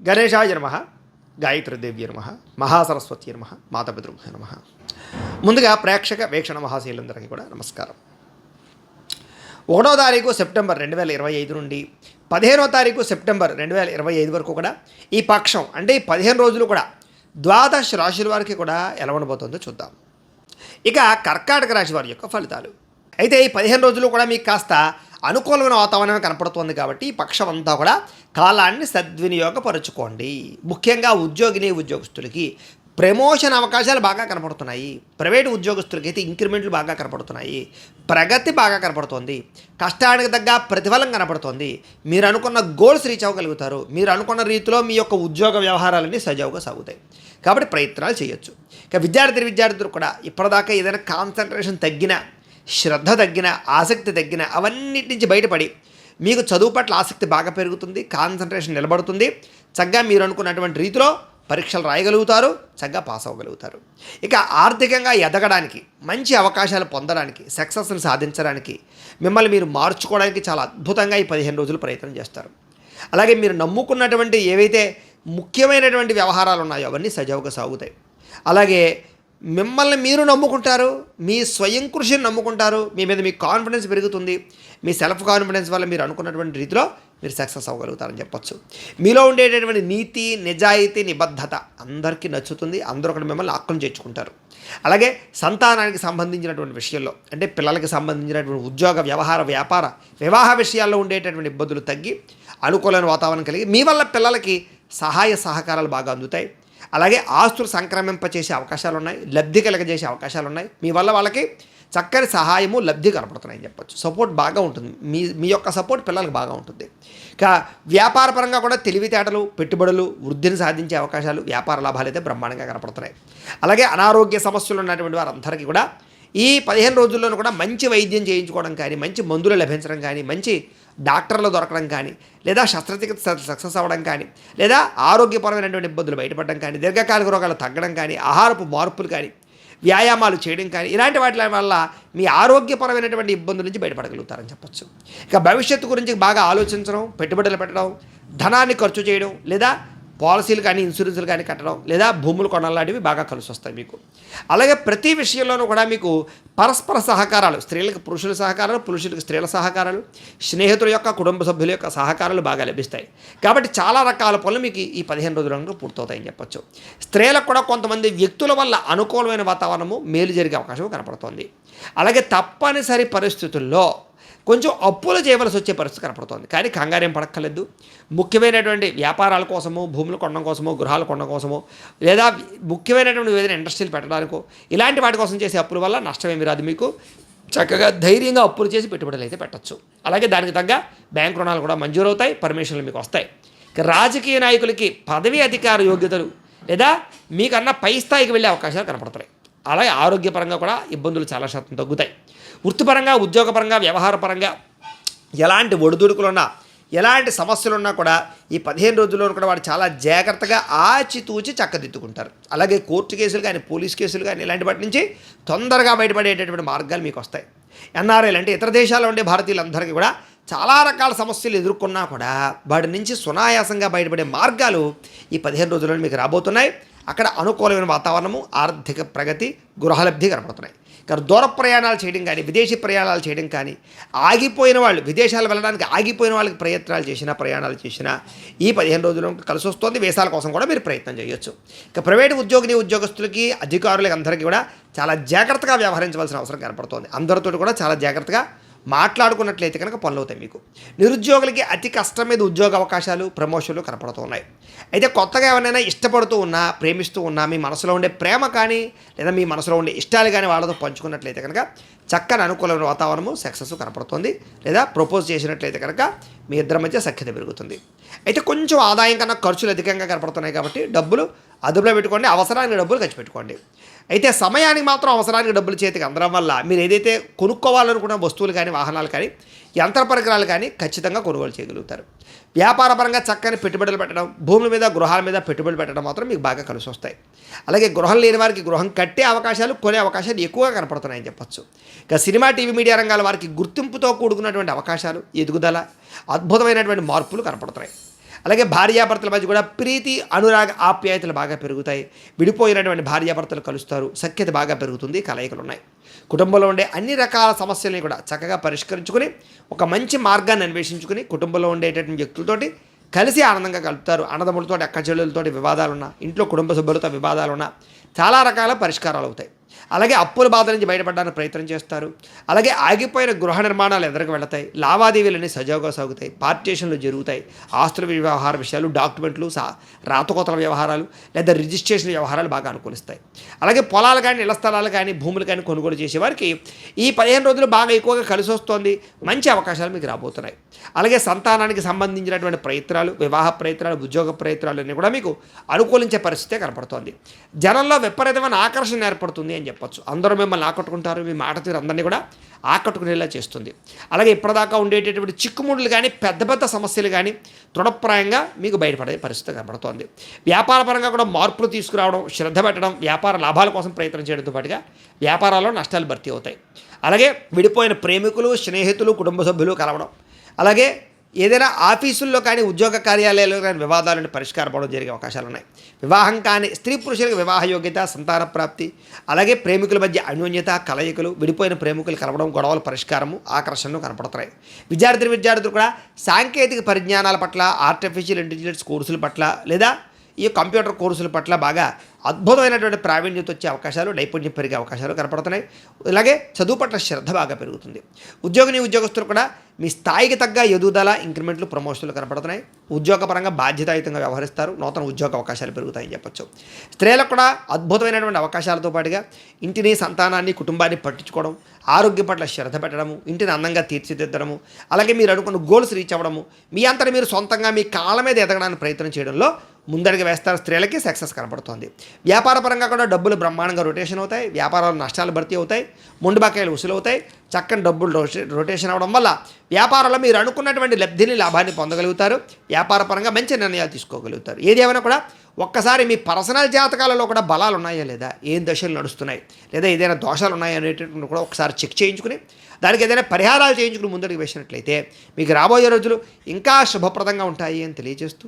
గణేశాయ నమ గాయత్రీదేవ్య నమ మహాసరస్వతి నమ మాతపితృభ్య నమ. ముందుగా ప్రేక్షక వీక్షణ మహాశీలందరికీ కూడా నమస్కారం. ఒకటో తారీఖు సెప్టెంబర్ రెండు వేల ఇరవై ఐదు నుండి పదిహేనో తారీఖు సెప్టెంబర్ రెండు వేల ఇరవై ఐదు వరకు కూడా ఈ పక్షం అంటే ఈ పదిహేను రోజులు కూడా ద్వాదశ రాశుల వారికి కూడా ఎలా ఉండబోతుందో చూద్దాం. ఇక కర్కాటక రాశి వారి యొక్క ఫలితాలు. అయితే ఈ పదిహేను రోజులు కూడా మీకు కాస్త అనుకూలమైన వాతావరణం కనపడుతుంది కాబట్టి పక్షం అంతా కూడా కాలాన్ని సద్వినియోగపరుచుకోండి. ముఖ్యంగా ఉద్యోగిని ఉద్యోగస్తులకి ప్రమోషన్ అవకాశాలు బాగా కనపడుతున్నాయి. ప్రైవేటు ఉద్యోగస్తులకి అయితే ఇంక్రిమెంట్లు బాగా కనపడుతున్నాయి. ప్రగతి బాగా కనపడుతోంది. కష్టానికి తగ్గ ప్రతిఫలం కనపడుతోంది. మీరు అనుకున్న గోల్స్ రీచ్ అవ్వగలుగుతారు. మీరు అనుకున్న రీతిలో మీ యొక్క ఉద్యోగ వ్యవహారాలన్నీ సజావుగా సాగుతాయి. కాబట్టి ప్రయత్నాలు చేయొచ్చు. ఇక విద్యార్థి విద్యార్థులు కూడా ఇప్పటిదాకా ఏదైనా కాన్సన్ట్రేషన్ తగ్గిన శ్రద్ధ తగ్గిన ఆసక్తి తగ్గిన అవన్నిటి నుంచి బయటపడి మీకు చదువు పట్ల ఆసక్తి బాగా పెరుగుతుంది కాన్సన్ట్రేషన్ నిలబడుతుంది. చక్కగా మీరు అనుకున్నటువంటి రీతిలో పరీక్షలు రాయగలుగుతారు చక్కగా పాస్ అవ్వగలుగుతారు. ఇక ఆర్థికంగా ఎదగడానికి మంచి అవకాశాలు పొందడానికి సక్సెస్ని సాధించడానికి మిమ్మల్ని మీరు మార్చుకోవడానికి చాలా అద్భుతంగా ఈ పదిహేను రోజులు ప్రయత్నం చేస్తారు. అలాగే మీరు నమ్ముకున్నటువంటి ఏవైతే ముఖ్యమైనటువంటి వ్యవహారాలు ఉన్నాయో అవన్నీ సజావుగా సాగుతాయి. అలాగే మిమ్మల్ని మీరు నమ్ముకుంటారు మీ స్వయం కృషిని నమ్ముకుంటారు మీ మీద మీ కాన్ఫిడెన్స్ పెరుగుతుంది మీ సెల్ఫ్ కాన్ఫిడెన్స్ వల్ల మీరు అనుకున్నటువంటి రీతిలో మీరు సక్సెస్ అవ్వగలుగుతారని చెప్పొచ్చు. మీలో ఉండేటటువంటి నీతి నిజాయితీ నిబద్ధత అందరికీ నచ్చుతుంది అందరూ ఒకటి మిమ్మల్ని ఆక్రమం చేర్చుకుంటారు. అలాగే సంతానానికి సంబంధించినటువంటి విషయంలో అంటే పిల్లలకి సంబంధించినటువంటి ఉద్యోగ వ్యవహార వ్యాపార వివాహ విషయాల్లో ఉండేటటువంటి ఇబ్బందులు తగ్గి అనుకూలమైన వాతావరణం కలిగి మీ వల్ల పిల్లలకి సహాయ సహకారాలు బాగా అందుతాయి. అలాగే ఆస్తులు సంక్రమింపచేసే అవకాశాలు ఉన్నాయి లబ్ధి కలగజేసే అవకాశాలు ఉన్నాయి మీ వల్ల వాళ్ళకి చక్కని సహాయము లబ్ధి కనపడుతున్నాయని చెప్పొచ్చు. సపోర్ట్ బాగా ఉంటుంది. మీ మీ యొక్క సపోర్ట్ పిల్లలకు బాగా ఉంటుంది. ఇక వ్యాపారపరంగా కూడా తెలివితేటలు పెట్టుబడులు వృద్ధిని సాధించే అవకాశాలు వ్యాపార లాభాలు అయితే బ్రహ్మాండంగా కనపడుతున్నాయి. అలాగే అనారోగ్య సమస్యలు ఉన్నటువంటి వారందరికీ కూడా ఈ పదిహేను రోజుల్లోనూ కూడా మంచి వైద్యం చేయించుకోవడం కానీ మంచి మందులు లభించడం కానీ మంచి డాక్టర్లు దొరకడం కానీ లేదా శస్త్రచికిత్స సక్సెస్ అవ్వడం కానీ లేదా ఆరోగ్యపరమైనటువంటి ఇబ్బందులు బయటపడడం కానీ దీర్ఘకాలిక రోగాలు తగ్గడం కానీ ఆహారపు మార్పులు కానీ వ్యాయామాలు చేయడం కానీ ఇలాంటి వాటి వల్ల మీ ఆరోగ్యపరమైనటువంటి ఇబ్బందుల నుంచి బయటపడగలుగుతారని చెప్పచ్చు. ఇక భవిష్యత్తు గురించి బాగా ఆలోచించడం పెట్టుబడులు పెట్టడం ధనాన్ని ఖర్చు చేయడం లేదా పాలసీలు కానీ ఇన్సూరెన్స్లు కానీ కట్టడం లేదా భూములు కొనడం లాంటివి బాగా కలిసి వస్తాయి మీకు. అలాగే ప్రతి విషయంలోనూ కూడా మీకు పరస్పర సహకారాలు స్త్రీలకు పురుషుల సహకారాలు పురుషులకు స్త్రీల సహకారాలు స్నేహితుల యొక్క కుటుంబ సభ్యుల యొక్క సహకారాలు బాగా లభిస్తాయి. కాబట్టి చాలా రకాల పనులు మీకు ఈ పదిహేను రోజులలో పూర్తవుతాయని చెప్పొచ్చు. స్త్రీలకు కూడా కొంతమంది వ్యక్తుల వల్ల అనుకూలమైన వాతావరణము మేలు జరిగే అవకాశం కనపడుతోంది. అలాగే తప్పనిసరి పరిస్థితుల్లో కొంచెం అప్పులు చేయవలసి వచ్చే పరిస్థితి కనపడుతోంది. కానీ కంగారేం పడక్కర్లేదు. ముఖ్యమైనటువంటి వ్యాపారాల కోసము భూములు కొనడం కోసమో గృహాలు కొనడం కోసమో లేదా ముఖ్యమైనటువంటి ఏదైనా ఇండస్ట్రీలు పెట్టడానికో ఇలాంటి వాటి కోసం చేసే అప్పుల వల్ల నష్టమేమి రాదు మీకు. చక్కగా ధైర్యంగా అప్పులు చేసి పెట్టుబడులు అయితే పెట్టచ్చు. అలాగే దానికి తగ్గ బ్యాంక్ రుణాలు కూడా మంజూరవుతాయి పర్మిషన్లు మీకు వస్తాయి. రాజకీయ నాయకులకి పదవి అధికార యోగ్యతలు లేదా మీకన్నా పై స్థాయికి వెళ్ళే అవకాశాలు కనపడతాయి అలాగే ఆరోగ్యపరంగా కూడా ఇబ్బందులు చాలా శాతం తగ్గుతాయి. వృత్తిపరంగా ఉద్యోగపరంగా వ్యవహారపరంగా ఎలాంటి ఒడిదుడుకులున్నా ఎలాంటి సమస్యలున్నా కూడా ఈ పదిహేను రోజుల్లో కూడా వాడు చాలా జాగ్రత్తగా ఆచితూచి చక్కదిద్దుకుంటారు. అలాగే కోర్టు కేసులు కానీ పోలీస్ కేసులు కానీ ఇలాంటి వాటి నుంచి తొందరగా బయటపడేటటువంటి మార్గాలు మీకు వస్తాయి. ఎన్ఆర్ఐలు అంటే ఇతర దేశాల్లో ఉండే భారతీయులందరికీ కూడా చాలా రకాల సమస్యలు ఎదుర్కొన్నా కూడా వాటి నుంచి సునాయాసంగా బయటపడే మార్గాలు ఈ పదిహేను రోజుల్లో మీకు రాబోతున్నాయి. అక్కడ అనుకూలమైన వాతావరణము ఆర్థిక ప్రగతి గృహలబ్ధి కనపడుతున్నాయి. కానీ దూర ప్రయాణాలు చేయడం కానీ విదేశీ ప్రయాణాలు చేయడం కానీ ఆగిపోయిన వాళ్ళు విదేశాలు వెళ్ళడానికి ఆగిపోయిన వాళ్ళకి ప్రయత్నాలు చేసినా ప్రయాణాలు చేసినా ఈ పదిహేను రోజులు కలిసి వస్తుంది. వేసాల కోసం కూడా మీరు ప్రయత్నం చేయొచ్చు. ఇక ప్రైవేటు ఉద్యోగిని ఉద్యోగస్తులకి అధికారులకి అందరికీ కూడా చాలా జాగ్రత్తగా వ్యవహరించవలసిన అవసరం కనపడుతోంది. అందరితో కూడా చాలా జాగ్రత్తగా మాట్లాడుకున్నట్లయితే కనుక పనులు అవుతాయి మీకు. నిరుద్యోగులకి అతి కష్టం మీద ఉద్యోగ అవకాశాలు ప్రమోషన్లు కనపడుతున్నాయి అయితే కొత్తగా ఎవరైనా ఇష్టపడుతూ ఉన్నా ప్రేమిస్తూ ఉన్నా మీ మనసులో ఉండే ప్రేమ కానీ లేదా మీ మనసులో ఉండే ఇష్టాలు కానీ వాళ్ళతో పంచుకున్నట్లయితే కనుక చక్కని అనుకూలమైన వాతావరణము సక్సెస్ కనపడుతుంది. లేదా ప్రపోజ్ చేసినట్లయితే కనుక మీ ఇద్దరి మధ్య సఖ్యత పెరుగుతుంది. అయితే కొంచెం ఆదాయం కన్నా ఖర్చులు అధికంగా కనపడుతున్నాయి కాబట్టి డబ్బులు అదుపులో పెట్టుకోండి అవసరానికి డబ్బులు ఖర్చు పెట్టుకోండి. అయితే సమయానికి మాత్రం అవసరానికి డబ్బులు చేతికి అందడం వల్ల మీరు ఏదైతే కొనుక్కోవాలనుకున్న వస్తువులు కానీ వాహనాలు కానీ యంత్ర పరికరాలు కానీ ఖచ్చితంగా కొనుగోలు చేయగలుగుతారు. వ్యాపారపరంగా చక్కని పెట్టుబడులు పెట్టడం భూముల మీద గృహాల మీద పెట్టుబడులు పెట్టడం మాత్రం మీకు బాగా కలిసి వస్తాయి. అలాగే గృహం లేని వారికి గృహం కట్టే అవకాశాలు కొనే అవకాశాలు ఎక్కువగా కనపడుతున్నాయని చెప్పొచ్చు. ఇక సినిమా టీవీ మీడియా రంగాల వారికి గుర్తింపుతో కూడుకున్నటువంటి అవకాశాలు ఎదుగుదల అద్భుతమైనటువంటి మార్పులు కనపడుతున్నాయి. అలాగే భార్యాభర్తల మధ్య కూడా ప్రీతి అనురాగ ఆప్యాయతలు బాగా పెరుగుతాయి. విడిపోయినటువంటి భార్యాభర్తలు కలుస్తారు. సఖ్యత బాగా పెరుగుతుంది. కలయికలు ఉన్నాయి కుటుంబంలో ఉండే అన్ని రకాల సమస్యల్ని కూడా చక్కగా పరిష్కరించుకుని ఒక మంచి మార్గాన్ని అన్వేషించుకుని కుటుంబంలో ఉండేటటువంటి వ్యక్తులతోటి కలిసి ఆనందంగా కలుపుతారు అన్నదమ్ములతోటి అక్క చెల్లెలతోటి వివాదాలున్నా ఇంట్లో కుటుంబ సభ్యులతో వివాదాలున్నా చాలా రకాల పరిష్కారాలు అవుతాయి. అలాగే అప్పుల బాధ నుంచి బయటపడడానికి ప్రయత్నం చేస్తారు. అలాగే ఆగిపోయిన గృహ నిర్మాణాలు ఎదురుకు వెళతాయి. లావాదేవీలన్నీ సజావుగా సాగుతాయి. పార్టీషన్లు జరుగుతాయి. ఆస్తుల వ్యవహార విషయాలు డాక్యుమెంట్లు సా రాతకోతల వ్యవహారాలు లేదా రిజిస్ట్రేషన్ వ్యవహారాలు బాగా అనుకూలిస్తాయి. అలాగే పొలాలు కానీ ఇళ్ళ స్థలాలు కానీ భూములు కానీ కొనుగోలు చేసే వారికి ఈ పదిహేను రోజులు బాగా ఎక్కువగా కలిసి వస్తోంది. మంచి అవకాశాలు మీకు రాబోతున్నాయి. అలాగే సంతానానికి సంబంధించినటువంటి ప్రయత్నాలు వివాహ ప్రయత్నాలు ఉద్యోగ ప్రయత్నాలు అన్నీ కూడా మీకు అనుకూలించే పరిస్థితే కనపడుతోంది. జనంలో విపరీతమైన ఆకర్షణ ఏర్పడుతుంది అని చెప్పచ్చు. అందరూ మిమ్మల్ని ఆకట్టుకుంటారు. మీ మాట తీరు అందరినీ కూడా ఆకట్టుకునేలా చేస్తుంది. అలాగే ఇప్పటిదాకా ఉండేటటువంటి చిక్కుముడులు కానీ పెద్ద పెద్ద సమస్యలు కానీ దృఢప్రాయంగా మీకు బయటపడే పరిస్థితి కనబడుతోంది. వ్యాపారపరంగా కూడా మార్పులు తీసుకురావడం శ్రద్ధ పెట్టడం వ్యాపార లాభాల కోసం ప్రయత్నం చేయడంతో పాటుగా వ్యాపారాల్లో నష్టాలు భర్తీ అవుతాయి. అలాగే విడిపోయిన ప్రేమికులు స్నేహితులు కుటుంబ సభ్యులు కలవడం. అలాగే ఏదైనా ఆఫీసుల్లో కానీ ఉద్యోగ కార్యాలయాల్లో కానీ వివాదాలను పరిష్కారపడడం జరిగే అవకాశాలు ఉన్నాయి. వివాహం కానీ స్త్రీ పురుషులకు వివాహ యోగ్యత సంతాన ప్రాప్తి అలాగే ప్రేమికుల మధ్య అన్యోన్యత కలయికలు విడిపోయిన ప్రేమికులు కలవడం గొడవల పరిష్కారము ఆకర్షణలు కనపడుతున్నాయి విద్యార్థులు విద్యార్థులు కూడా సాంకేతిక పరిజ్ఞానాల పట్ల ఆర్టిఫిషియల్ ఇంటెలిజెన్స్ కోర్సుల పట్ల లేదా ఈ కంప్యూటర్ కోర్సుల పట్ల బాగా అద్భుతమైనటువంటి ప్రావీణ్యత వచ్చే అవకాశాలు నైపుణ్యం పెరిగే అవకాశాలు కనపడుతున్నాయి. అలాగే చదువు పట్ల శ్రద్ధ బాగా పెరుగుతుంది. ఉద్యోగిని ఉద్యోగస్తులు కూడా మీ స్థాయికి తగ్గ ఎదుగుదల ఇంక్రిమెంట్లు ప్రమోషన్లు కనపడుతున్నాయి. ఉద్యోగపరంగా బాధ్యతాయుతంగా వ్యవహరిస్తారు. నూతన ఉద్యోగ అవకాశాలు పెరుగుతాయని చెప్పొచ్చు. స్త్రీలకు కూడా అద్భుతమైనటువంటి అవకాశాలతో పాటుగా ఇంటిని సంతానాన్ని కుటుంబాన్ని పట్టించుకోవడం ఆరోగ్యం పట్ల శ్రద్ధ పెట్టడము ఇంటిని అందంగా తీర్చిదిద్దడము అలాగే మీరు అనుకున్న గోల్స్ రీచ్ అవ్వడము మీ అంతటా మీరు సొంతంగా మీ కాళ్ళ మీద ఎదగడానికి ప్రయత్నం చేయడంలో ముందడుగు వేస్తారు. స్త్రీలకి సక్సెస్ కనపడుతోంది. వ్యాపార పరంగా కూడా డబ్బులు బ్రహ్మాండంగా రొటేషన్ అవుతాయి వ్యాపారాలు నష్టాలు భర్తీ అవుతాయి ముండు బకాయిలు ఉసులవుతాయి చక్కని డబ్బులు రొటేషన్ అవడం వల్ల వ్యాపారంలో మీరు అనుకున్నటువంటి లబ్ధిని లాభాన్ని పొందగలుగుతారు వ్యాపారపరంగా మంచి నిర్ణయాలు తీసుకోగలుగుతారు. ఏది ఏమైనా కూడా ఒక్కసారి మీ పర్సనల్ జాతకాలలో కూడా బలాలు ఉన్నాయా లేదా ఏం దశలు నడుస్తున్నాయి లేదా ఏదైనా దోషాలు ఉన్నాయా అనేటటువంటి కూడా ఒకసారి చెక్ చేయించుకుని దానికి ఏదైనా పరిహారాలు చేయించుకుని ముందడుగు వేసినట్లయితే మీకు రాబోయే రోజులు ఇంకా శుభప్రదంగా ఉంటాయి అని తెలియజేస్తూ